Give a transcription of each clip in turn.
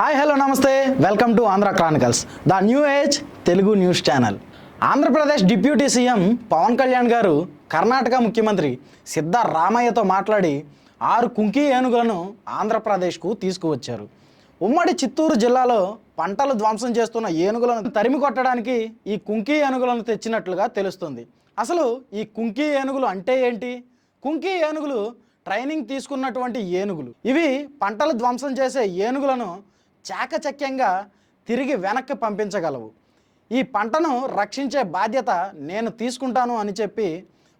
Hi hello namaste. Welcome to Andhra chronicles the new age Telugu news channel. Andhra Pradesh deputy CM Pawan Kalyan garu Karnataka ముఖ్యమంత్రి సిద్ధరామయ్యతో మాట్లాడి ఆరు కుంకి ఏనుగులను ఆంధ్రప్రదేశ్కు తీసుకువచ్చారు. ఉమ్మడి చిత్తూరు జిల్లాలో పంటలు ధ్వంసం చేస్తున్న ఏనుగులను తరిమి కొట్టడానికి ఈ కుంకి ఏనుగులను తెచ్చినట్లుగా తెలుస్తుంది. అసలు ఈ కుంకి ఏనుగులు అంటే ఏంటి? కుంకి ఏనుగులు ట్రైనింగ్ తీసుకున్నటువంటి ఏనుగులు. ఇవి పంటలు ధ్వంసం చేసే ఏనుగులను చాకచక్యంగా తిరిగి వెనక్కి పంపించగలవు. ఈ పంటను రక్షించే బాధ్యత నేను తీసుకుంటాను అని చెప్పి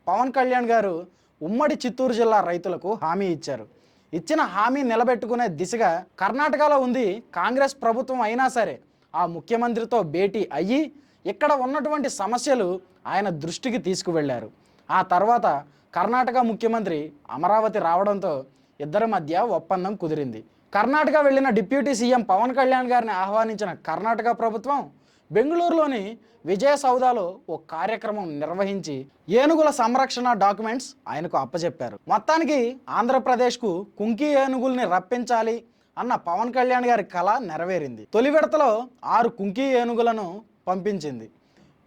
పవన్ కళ్యాణ్ గారు ఉమ్మడి చిత్తూరు జిల్లా రైతులకు హామీ ఇచ్చారు. ఇచ్చిన హామీ నిలబెట్టుకునే దిశగా కర్ణాటకలో ఉంది కాంగ్రెస్ ప్రభుత్వం అయినా సరే. ఆ ముఖ్యమంత్రితో భేటీ అయ్యి ఇక్కడ ఉన్నటువంటి సమస్యలు ఆయన దృష్టికి తీసుకువెళ్ళారు ఆ తర్వాత కర్ణాటక ముఖ్యమంత్రి అమరావతి రావడంతో ఇద్దరి మధ్య ఒప్పందం కుదిరింది. కర్ణాటక వెళ్ళిన డిప్యూటీ సీఎం పవన్ కళ్యాణ్ గారిని ఆహ్వానించిన కర్ణాటక ప్రభుత్వం బెంగళూరులోని విజయ సౌదాలో ఓ కార్యక్రమం నిర్వహించి ఏనుగుల సంరక్షణ డాక్యుమెంట్స్ ఆయనకు అప్పచెప్పారు మొత్తానికి ఆంధ్రప్రదేశ్కు కుంకి ఏనుగుల్ని రప్పించాలి అన్న పవన్ కళ్యాణ్ గారి కళ నెరవేరింది. తొలి విడతలో ఆరు కుంకి ఏనుగులను పంపించింది.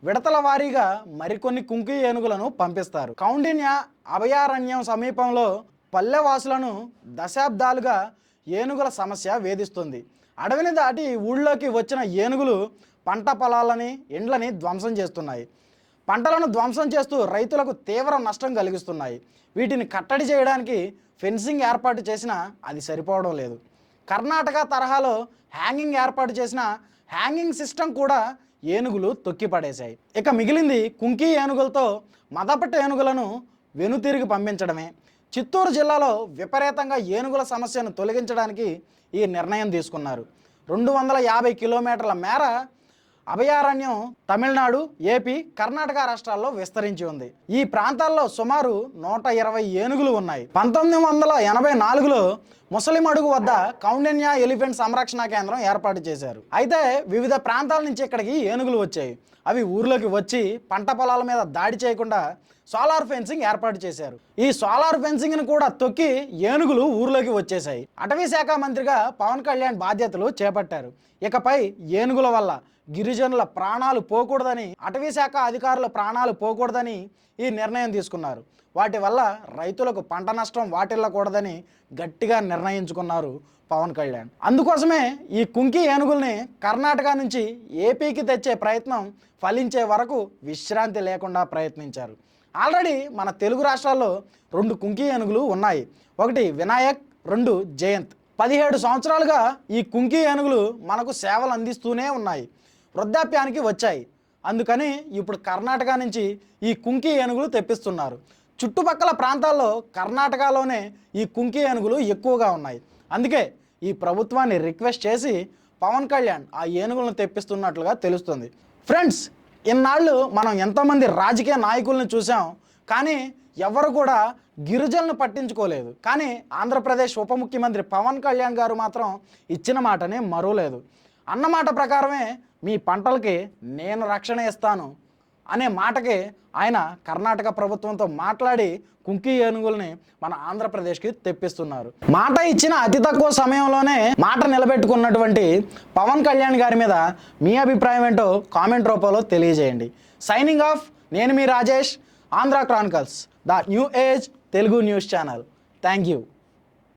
విడతల వారీగా మరికొన్ని కుంకి ఏనుగులను పంపిస్తారు. కౌండిన్య అభయారణ్యం సమీపంలో పల్లెవాసులను దశాబ్దాలుగా ఏనుగుల సమస్య వేధిస్తుంది. అడవిని దాటి ఊళ్ళోకి వచ్చిన ఏనుగులు పంట పొలాలని ఇండ్లని ధ్వంసం చేస్తున్నాయి. పంటలను ధ్వంసం చేస్తూ రైతులకు తీవ్ర నష్టం కలిగిస్తున్నాయి. వీటిని కట్టడి చేయడానికి ఫెన్సింగ్ ఏర్పాటు చేసినా అది సరిపోవడం లేదు. కర్ణాటక తరహాలో హ్యాంగింగ్ ఏర్పాటు చేసిన హ్యాంగింగ్ సిస్టమ్ కూడా ఏనుగులు తొక్కిపడేశాయి. ఇక మిగిలింది కుంకి ఏనుగులతో మదపట్ట ఏనుగులను వెనుతిరిగి పంపించడమే. చిత్తూరు జిల్లాలో విపరీతంగా ఏనుగుల సమస్యను తొలగించడానికి ఈ నిర్ణయం తీసుకున్నారు. రెండు వందల యాభై కిలోమీటర్ల మేర అభయారణ్యం తమిళనాడు ఏపీ కర్ణాటక రాష్ట్రాల్లో విస్తరించి ఉంది. ఈ ప్రాంతాల్లో సుమారు నూట ఇరవై ఏనుగులు ఉన్నాయి. పంతొమ్మిది వందల ఎనభై నాలుగులో ముసలిం అడుగు వద్ద కౌండన్య ఎలిఫెంట్ సంరక్షణ కేంద్రం ఏర్పాటు చేశారు. అయితే వివిధ ప్రాంతాల నుంచి ఇక్కడికి ఏనుగులు వచ్చాయి. అవి ఊర్లోకి వచ్చి పంట పొలాల మీద దాడి చేయకుండా సోలార్ ఫెన్సింగ్ ఏర్పాటు చేశారు. ఈ సోలార్ ఫెన్సింగ్ను కూడా తొక్కి ఏనుగులు ఊర్లోకి వచ్చేసాయి అటవీ శాఖ మంత్రిగా పవన్ కళ్యాణ్ బాధ్యతలు చేపట్టారు. ఇకపై ఏనుగుల వల్ల గిరిజనుల ప్రాణాలు పోకూడదని అటవీ శాఖ అధికారుల ప్రాణాలు పోకూడదని ఈ నిర్ణయం తీసుకున్నారు. వాటి వల్ల రైతులకు పంట నష్టం వాటిల్లకూడదని గట్టిగా నిర్ణయించుకున్నారు పవన్ కళ్యాణ్. అందుకోసమే ఈ కుంకి ఏనుగుల్ని కర్ణాటక నుంచి ఏపీకి తెచ్చే ప్రయత్నం ఫలించే వరకు విశ్రాంతి లేకుండా ప్రయత్నించారు. ఆల్రెడీ మన తెలుగు రాష్ట్రాల్లో రెండు కుంకి ఏనుగులు ఉన్నాయి. ఒకటి వినాయక్ రెండు జయంత్. పదిహేడు సంవత్సరాలుగా ఈ కుంకి ఏనుగులు మనకు సేవలు అందిస్తూనే ఉన్నాయి. వృద్ధాప్యానికి వచ్చాయి. అందుకని ఇప్పుడు కర్ణాటక నుంచి ఈ కుంకి ఏనుగులు తెప్పిస్తున్నారు. చుట్టుపక్కల ప్రాంతాల్లో కర్ణాటకలోనే ఈ కుంకి ఏనుగులు ఎక్కువగా ఉన్నాయి. అందుకే ఈ ప్రభుత్వాన్ని రిక్వెస్ట్ చేసి పవన్ కళ్యాణ్ ఆ ఏనుగులను తెప్పిస్తున్నట్లుగా తెలుస్తుంది. ఫ్రెండ్స్ ఇన్నాళ్ళు మనం ఎంతోమంది రాజకీయ నాయకుల్ని చూసాం కానీ ఎవరు కూడా గిరిజనులను పట్టించుకోలేదు. కానీ ఆంధ్రప్రదేశ్ ఉప ముఖ్యమంత్రి పవన్ కళ్యాణ్ గారు మాత్రం ఇచ్చిన మాటని మరోలేదు అన్నమాట ప్రకారమే మీ పంటలకి నేను రక్షణ ఇస్తాను. అనే మాటకి ఆయన కర్ణాటక ప్రభుత్వంతో మాట్లాడి కుంకి ఏనుగుల్ని మన ఆంధ్రప్రదేశ్కి తెప్పిస్తున్నారు. మాట ఇచ్చిన అతి తక్కువ సమయంలోనే మాట నిలబెట్టుకున్నటువంటి పవన్ కళ్యాణ్ గారి మీద మీ అభిప్రాయం ఏంటో కామెంట్ రూపంలో తెలియజేయండి. సైనింగ్ ఆఫ్ నేను మీ Rajesh Andhra chronicles the new age Telugu news channel. Thank you